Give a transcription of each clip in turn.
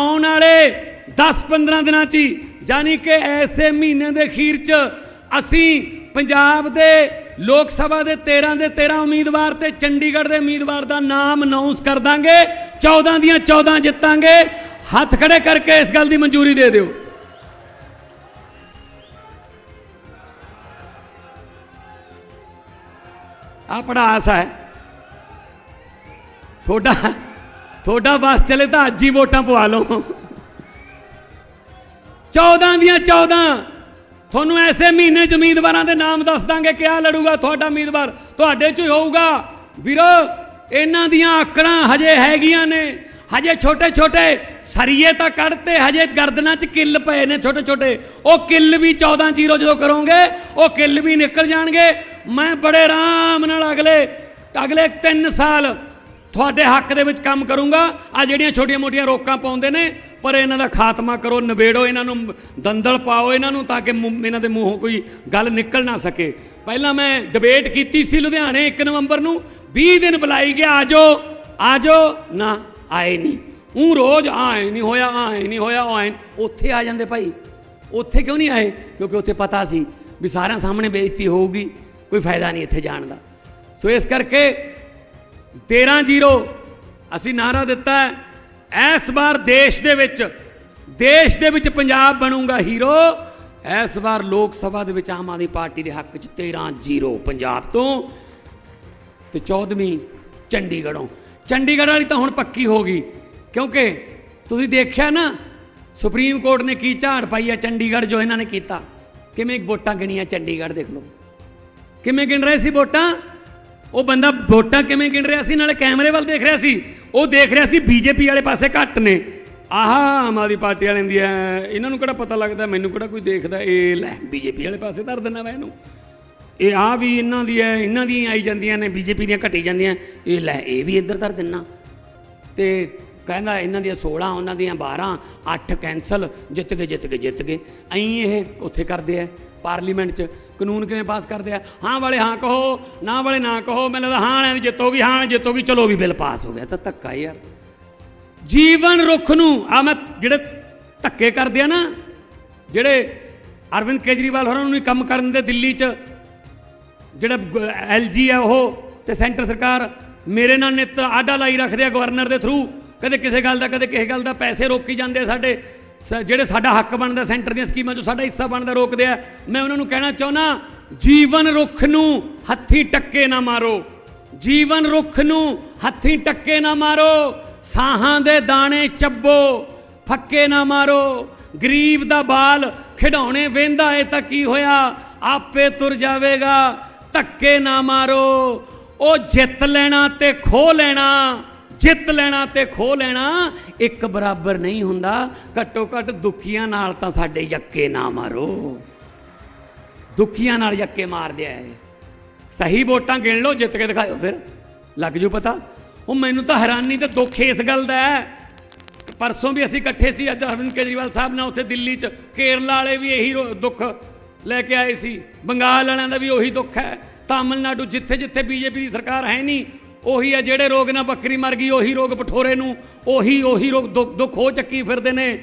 ਆਉਣ ਵਾਲੇ 10-15 ਦਿਨਾਂ 'ਚ ਹੀ ਯਾਨੀ ਕਿ ਐਸੇ ਮਹੀਨੇ ਦੇ ਅਖੀਰ 'ਚ ਅਸੀਂ ਪੰਜਾਬ ਦੇ ਲੋਕ ਸਭਾ ਦੇ 13 ਦੇ 13 ਉਮੀਦਵਾਰ ਤੇ ਚੰਡੀਗੜ੍ਹ ਦੇ ਉਮੀਦਵਾਰ ਦਾ ਨਾਮ ਅਨਾਉਂਸ ਕਰ ਦਾਂਗੇ 14 ਦੀਆਂ 14 ਜਿੱਤਾਂਗੇ। ਹੱਥ ਖੜੇ ਕਰਕੇ ਇਸ ਗੱਲ ਦੀ ਮਨਜ਼ੂਰੀ ਦੇ ਦਿਓ। ਆ ਪੜਾਸ ਹੈ। ਤੁਹਾਡਾ ਤੁਹਾਡਾ ਬਸ ਚਲੇ ਤਾਂ ਅੱਜ ਹੀ ਵੋਟਾਂ ਪਵਾ ਲਓ। 14 ਦੀਆਂ 14 ਤੁਹਾਨੂੰ ਐਸੇ ਮਹੀਨੇ ਚ ਉਮੀਦਵਾਰਾਂ ਦੇ ਨਾਮ ਦੱਸ ਦਾਂਗੇ ਕਿਆ ਲੜੂਗਾ ਤੁਹਾਡਾ ਉਮੀਦਵਾਰ। ਤੁਹਾਡੇ ਚ ਹੀ ਹੋਊਗਾ। ਵੀਰੋ, ਇਹਨਾਂ ਦੀਆਂ ਆਕੜਾਂ ਹਜੇ ਹੈਗੀਆਂ ਨੇ। ਹਜੇ ਛੋਟੇ ਛੋਟੇ ਸਰੀਏ ਤਾਂ ਕੱਢਤੇ ਹਜੇ ਗਰਦਨਾਂ 'ਚ ਕਿੱਲ ਪਏ ਨੇ ਛੋਟੇ ਛੋਟੇ ਉਹ ਕਿੱਲ ਵੀ 14 ਜ਼ੀਰੋ ਜਦੋਂ ਕਰੋਗੇ, ਉਹ ਕਿੱਲ ਵੀ ਨਿਕਲ ਜਾਣਗੇ। ਮੈਂ ਬੜੇ ਆਰਾਮ ਨਾਲ ਅਗਲੇ ਅਗਲੇ 3 ਸਾਲ ਤੁਹਾਡੇ ਹੱਕ ਦੇ ਵਿੱਚ ਕੰਮ ਕਰੂੰਗਾ। ਆ ਜਿਹੜੀਆਂ ਛੋਟੀਆਂ-ਮੋਟੀਆਂ ਰੋਕਾਂ ਪਾਉਂਦੇ ਨੇ, ਪਰ ਇਹਨਾਂ ਦਾ ਖਾਤਮਾ ਕਰੋ, ਨਿਬੇੜੋ ਇਹਨਾਂ ਨੂੰ, ਦੰਦਲ ਪਾਓ ਇਹਨਾਂ ਨੂੰ ਤਾਂ ਕਿ ਮੂੰਹ- ਇਹਨਾਂ ਦੇ ਮੂੰਹੋਂ ਕੋਈ ਗੱਲ ਨਿਕਲ ਨਾ ਸਕੇ। ਪਹਿਲਾਂ ਮੈਂ ਡਿਬੇਟ ਕੀਤੀ ਸੀ ਲੁਧਿਆਣੇ 1 ਨਵੰਬਰ ਨੂੰ। 20 ਦਿਨ ਬੁਲਾਈ ਗਿਆ ਆਜੋ ਆਜੋ ਨਾ ਆਏ ਨਹੀਂ। ਉਹ ਰੋਜ਼ ਆਏ ਨਹੀਂ ਹੋਇਆ, ਆਏ ਨਹੀਂ ਹੋਇਆ, ਆਏ ਉੱਥੇ ਆ ਜਾਂਦੇ ਭਾਈ। ਉੱਥੇ ਕਿਉਂ ਨਹੀਂ ਆਏ? ਕਿਉਂਕਿ ਉੱਥੇ ਪਤਾ ਸੀ ਵੀ ਸਾਰਿਆਂ ਸਾਹਮਣੇ ਬੇਇੱਜ਼ਤੀ ਹੋਊਗੀ, ਕੋਈ ਫਾਇਦਾ ਨਹੀਂ ਇੱਥੇ ਜਾਣ ਦਾ। ਸੋ ਇਸ ਕਰਕੇ 13-0 ਅਸੀਂ ਨਾਰਾ ਦਿੱਤਾ ਹੈ, ਇਸ ਵਾਰ ਦੇਸ਼ ਦੇ ਵਿੱਚ, ਦੇਸ਼ ਦੇ ਵਿੱਚ ਪੰਜਾਬ ਬਣੂਗਾ ਹੀਰੋ, ਇਸ ਵਾਰ ਲੋਕ ਸਭਾ ਦੇ ਵਿੱਚ ਆਮ ਆਦਮੀ ਪਾਰਟੀ ਦੇ ਹੱਕ 'ਚ 13-0 ਪੰਜਾਬ ਤੋਂ ਤੇ 14ਵੀਂ ਚੰਡੀਗੜ੍ਹੋਂ। ਚੰਡੀਗੜ੍ਹ ਵਾਲੀ ਤਾਂ ਹੁਣ ਪੱਕੀ ਹੋ ਗਈ, ਕਿਉਂਕਿ ਤੁਸੀਂ ਦੇਖਿਆ ਨਾ, ਸੁਪਰੀਮ ਕੋਰਟ ਨੇ ਕੀ ਝਾੜ ਪਾਈ ਆ ਚੰਡੀਗੜ੍ਹ ਜੋ ਇਹਨਾਂ ਨੇ ਕੀਤਾ? ਕਿਵੇਂ ਵੋਟਾਂ ਗਿਣੀਆਂ ਚੰਡੀਗੜ੍ਹ ਦੇਖ ਲਓ। ਕਿਵੇਂ ਗਿਣ ਰਹੇ ਸੀ ਵੋਟਾਂ? ਉਹ ਬੰਦਾ ਵੋਟਾਂ ਕਿਵੇਂ ਗਿਣ ਰਿਹਾ ਸੀ? ਨਾਲੇ ਕੈਮਰੇ ਵੱਲ ਦੇਖ ਰਿਹਾ ਸੀ। ਉਹ ਦੇਖ ਰਿਹਾ ਸੀ ਬੀਜੇਪੀ ਵਾਲੇ ਪਾਸੇ ਘੱਟ ਨੇ। ਆਹ, ਆਮ ਆਦਮੀ ਪਾਰਟੀ ਵਾਲਿਆਂ ਦੀ ਹੈ ਇਹਨਾਂ ਨੂੰ ਕਿਹੜਾ ਪਤਾ ਲੱਗਦਾ? ਮੈਨੂੰ ਕਿਹੜਾ ਕੋਈ ਦੇਖਦਾ? ਇਹ ਲੈ, ਬੀਜੇਪੀ ਵਾਲੇ ਪਾਸੇ ਧਰ ਦਿੰਦਾ ਮੈਂ ਇਹਨੂੰ। ਇਹ ਆ ਵੀ ਇਹਨਾਂ ਦੀ ਹੈ ਇਹਨਾਂ ਦੀਆਂ ਆਈ ਜਾਂਦੀਆਂ ਨੇ, ਬੀਜੇਪੀ ਦੀਆਂ ਘਟੀ ਜਾਂਦੀਆਂ। ਇਹ ਲੈ, ਇਹ ਵੀ ਇੱਧਰ ਧਰ ਦਿੰਨਾ ਤੇ ਕਹਿੰਦਾ ਇਹਨਾਂ ਦੀਆਂ 16 ਉਹਨਾਂ ਦੀਆਂ 12 8 ਕੈਂਸਲ ਜਿੱਤ ਗਏ ਜਿੱਤ ਗਏ ਜਿੱਤ ਗਏ। ਐਂ ਇਹ ਉੱਥੇ ਕਰਦੇ ਆ ਪਾਰਲੀਮੈਂਟ 'ਚ। ਕਾਨੂੰਨ ਕਿਵੇਂ ਪਾਸ ਕਰਦੇ ਆ? ਹਾਂ ਵਾਲੇ ਹਾਂ ਕਹੋ, ਨਾ ਵਾਲੇ ਨਾ ਕਹੋ, ਮੈਨੂੰ ਲੱਗਦਾ ਹਾਂ ਵਾਲਿਆਂ ਦੀ ਜਿੱਤੋਗੀ ਹਾਂ ਜਿੱਤੋਗੀ ਚਲੋ ਵੀ ਬਿੱਲ ਪਾਸ ਹੋ ਗਿਆ ਤਾਂ ਧੱਕਾ ਯਾਰ। ਜੀਵਨ ਰੁੱਖ ਨੂੰ, ਆ ਮੈਂ ਜਿਹੜੇ ਧੱਕੇ ਕਰਦੇ ਆ ਨਾ, ਜਿਹੜੇ ਅਰਵਿੰਦ ਕੇਜਰੀਵਾਲ ਹੋਰਾਂ ਨੂੰ ਵੀ ਕੰਮ ਕਰਨ ਦੇ ਦਿੱਲੀ 'ਚ, ਜਿਹੜਾ ਐਲਜੀ ਹੈ ਉਹ, ਤੇ ਸੈਂਟਰ ਸਰਕਾਰ, ਮੇਰੇ ਨਾਲ ਨੇਤਰ ਆਡਾ ਲਾਈ ਰੱਖਦੇ ਆ ਗਵਰਨਰ ਦੇ ਥਰੂ ਕਦੇ ਕਿਸੇ ਗੱਲ ਦਾ, ਕਦੇ ਕਿਸੇ ਗੱਲ ਦਾ ਪੈਸੇ ਰੋਕੀ ਜਾਂਦੇ ਸਾਡੇ, ਸ- ਜਿਹੜੇ ਸਾਡਾ ਹੱਕ ਬਣਦਾ ਸੈਂਟਰ ਦੀਆਂ ਸਕੀਮਾਂ 'ਚੋਂ ਸਾਡਾ ਹਿੱਸਾ ਬਣਦਾ ਰੋਕਦੇ ਆ। ਮੈਂ ਉਹਨਾਂ ਨੂੰ ਕਹਿਣਾ ਚਾਹੁੰਦਾ, ਜੀਵਨ ਰੁੱਖ ਨੂੰ ਹੱਥੀ ਟੱਕੇ ਨਾ ਮਾਰੋ। ਜੀਵਨ ਰੁੱਖ ਨੂੰ ਹੱਥੀ ਟੱਕੇ ਨਾ ਮਾਰੋ। ਸਾਹਾਂ ਦੇ ਦਾਣੇ ਚੱਬੋ, ਫੱਕੇ ਨਾ ਮਾਰੋ। ਗਰੀਬ ਦਾ ਬਾਲ ਖਿਡੌਣੇ ਵੇਂਦਾ ਏ ਤਾਂ ਕੀ ਹੋਇਆ? ਆਪੇ ਤੁਰ ਜਾਵੇਗਾ, ਧੱਕੇ ਨਾ ਮਾਰੋ। ਉਹ ਜਿੱਤ ਲੈਣਾ ਤੇ ਖੋ ਲੈਣਾ। ਜਿੱਤ ਲੈਣਾ ਤੇ ਖੋ ਲੈਣਾ, ਇੱਕ ਬਰਾਬਰ ਨਹੀਂ ਹੁੰਦਾ। ਘੱਟੋ ਘੱਟ ਦੁਖੀਆਂ ਨਾਲ ਤਾਂ ਸਾਡੇ ਯੱਕੇ ਨਾ ਮਾਰੋ। ਦੁਖੀਆਂ ਨਾਲ ਯੱਕੇ ਮਾਰਦੇ ਆ ਸਹੀ ਵੋਟਾਂ ਗਿਣ ਲਓ, ਜਿੱਤ ਕੇ ਦਿਖਾਓ ਫਿਰ। ਲੱਗ ਜੂ ਪਤਾ। ਉਹ ਮੈਨੂੰ ਤਾਂ ਹੈਰਾਨੀ ਤੇ ਦੁੱਖ ਇਸ ਗੱਲ ਦਾ ਹੈ। ਪਰਸੋਂ ਵੀ ਅਸੀਂ ਇਕੱਠੇ ਸੀ, ਅੱਜ ਅਰਵਿੰਦ ਕੇਜਰੀਵਾਲ ਸਾਹਿਬ ਨਾਲ ਉੱਥੇ ਦਿੱਲੀ 'ਚ। ਕੇਰਲਾ ਵਾਲੇ ਵੀ ਇਹੀ ਦੁੱਖ ਲੈ ਕੇ ਆਏ ਸੀ। ਬੰਗਾਲ ਵਾਲਿਆਂ ਦਾ ਵੀ ਉਹੀ ਦੁੱਖ ਹੈ। ਤਾਮਿਲਨਾਡੂ ਜਿੱਥੇ ਜਿੱਥੇ ਬੀਜੇਪੀ ਦੀ ਸਰਕਾਰ ਹੈ ਨਹੀਂ ਉਹੀ ਹੈ ਜਿਹੜੇ ਰੋਗ ਨਾਲ ਬੱਕਰੀ ਮਰ ਗਈ, ਉਹੀ ਰੋਗ ਪਠੋਰੇ ਨੂੰ, ਉਹੀ ਉਹੀ ਰੋਗ ਦੁੱਖ ਦੁੱਖ ਹੋ ਚੱਕੀ ਫਿਰਦੇ ਨੇ।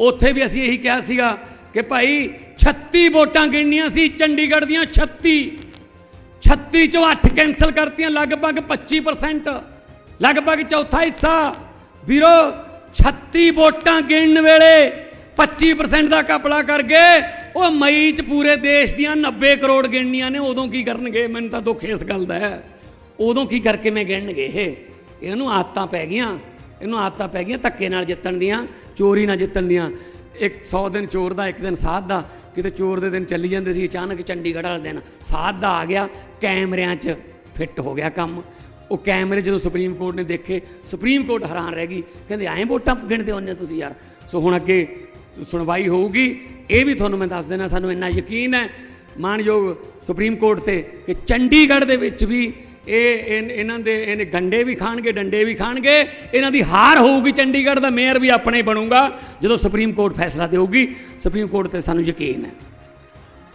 ਉੱਥੇ ਵੀ ਅਸੀਂ ਇਹੀ ਕਿਹਾ ਸੀਗਾ ਕਿ ਭਾਈ 36 ਵੋਟਾਂ ਗਿਣਨੀਆਂ ਸੀ, ਚੰਡੀਗੜ੍ਹ ਦੀਆਂ 36 36 ਚੋਂ 8 ਕੈਂਸਲ ਕਰਤੀਆਂ, ਲਗਭਗ 25% ਲਗਭਗ ਚੌਥਾ ਹਿੱਸਾ। ਵੀਰੋ 36 ਵੋਟਾਂ ਗਿਣਨ ਵੇਲੇ 25% ਦਾ ਕਪੜਾ ਕਰ ਗਏ ਉਹ ਮਈ ਚ ਪੂਰੇ ਦੇਸ਼ ਦੀਆਂ 90 ਕਰੋੜ ਗਿਣਨੀਆਂ ਨੇ, ਉਦੋਂ ਕੀ ਕਰਨਗੇ? ਮੈਨੂੰ ਤਾਂ ਦੁੱਖ ਇਸ ਗੱਲ ਦਾ ਹੈ। ਉਦੋਂ ਕੀ ਕਰਕੇ ਮੈਂ ਗਿਣਨਗੇ ਇਹ? ਇਹਨੂੰ ਆਦਤਾਂ ਪੈ ਗਈਆਂ। ਇਹਨੂੰ ਆਦਤਾਂ ਪੈ ਗਈਆਂ ਧੱਕੇ ਨਾਲ ਜਿੱਤਣ ਦੀਆਂ, ਚੋਰੀ ਨਾਲ ਜਿੱਤਣ ਦੀਆਂ। ਇੱਕ 100 ਦਿਨ ਚੋਰ ਦਾ, ਇੱਕ ਦਿਨ ਸਾਧ ਦਾ। ਕਿਤੇ ਚੋਰ ਦੇ ਦਿਨ ਚੱਲੀ ਜਾਂਦੇ ਸੀ, ਅਚਾਨਕ ਚੰਡੀਗੜ੍ਹ ਵਾਲੇ ਦਿਨ ਸਾਧ ਦਾ ਆ ਗਿਆ, ਕੈਮਰਿਆਂ 'ਚ ਫਿੱਟ ਹੋ ਗਿਆ ਕੰਮ। ਉਹ ਕੈਮਰੇ ਜਦੋਂ ਸੁਪਰੀਮ ਕੋਰਟ ਨੇ ਦੇਖੇ, ਸੁਪਰੀਮ ਕੋਰਟ ਹੈਰਾਨ ਰਹਿ ਗਈ। ਕਹਿੰਦੇ, ਐਂ ਵੋਟਾਂ ਗਿਣਦੇ ਹੁੰਦੇ ਤੁਸੀਂ ਯਾਰ? ਸੋ ਹੁਣ ਅੱਗੇ ਸੁਣਵਾਈ ਹੋਊਗੀ। ਇਹ ਵੀ ਤੁਹਾਨੂੰ ਮੈਂ ਦੱਸ ਦੇਣਾ ਸਾਨੂੰ ਇੰਨਾ ਯਕੀਨ ਹੈ। ਮਾਨਯੋਗ ਸੁਪਰੀਮ ਕੋਰਟ ਤੇ ਕਿ ਚੰਡੀਗੜ੍ਹ ਦੇ ਵਿੱਚ ਵੀ ਇਹ ਇਹਨਾਂ ਦੇ ਇਹਨੇ ਗੰਡੇ ਵੀ ਖਾਣਗੇ, ਡੰਡੇ ਵੀ ਖਾਣਗੇ। ਇਹਨਾਂ ਦੀ ਹਾਰ ਹੋਊਗੀ ਚੰਡੀਗੜ੍ਹ ਦਾ, ਮੇਅਰ ਵੀ ਆਪਣੇ ਬਣੂਗਾ। ਜਦੋਂ ਸੁਪਰੀਮ ਕੋਰਟ ਫੈਸਲਾ ਦੇਊਗੀ, ਸੁਪਰੀਮ ਕੋਰਟ ਤੇ ਸਾਨੂੰ ਯਕੀਨ ਹੈ।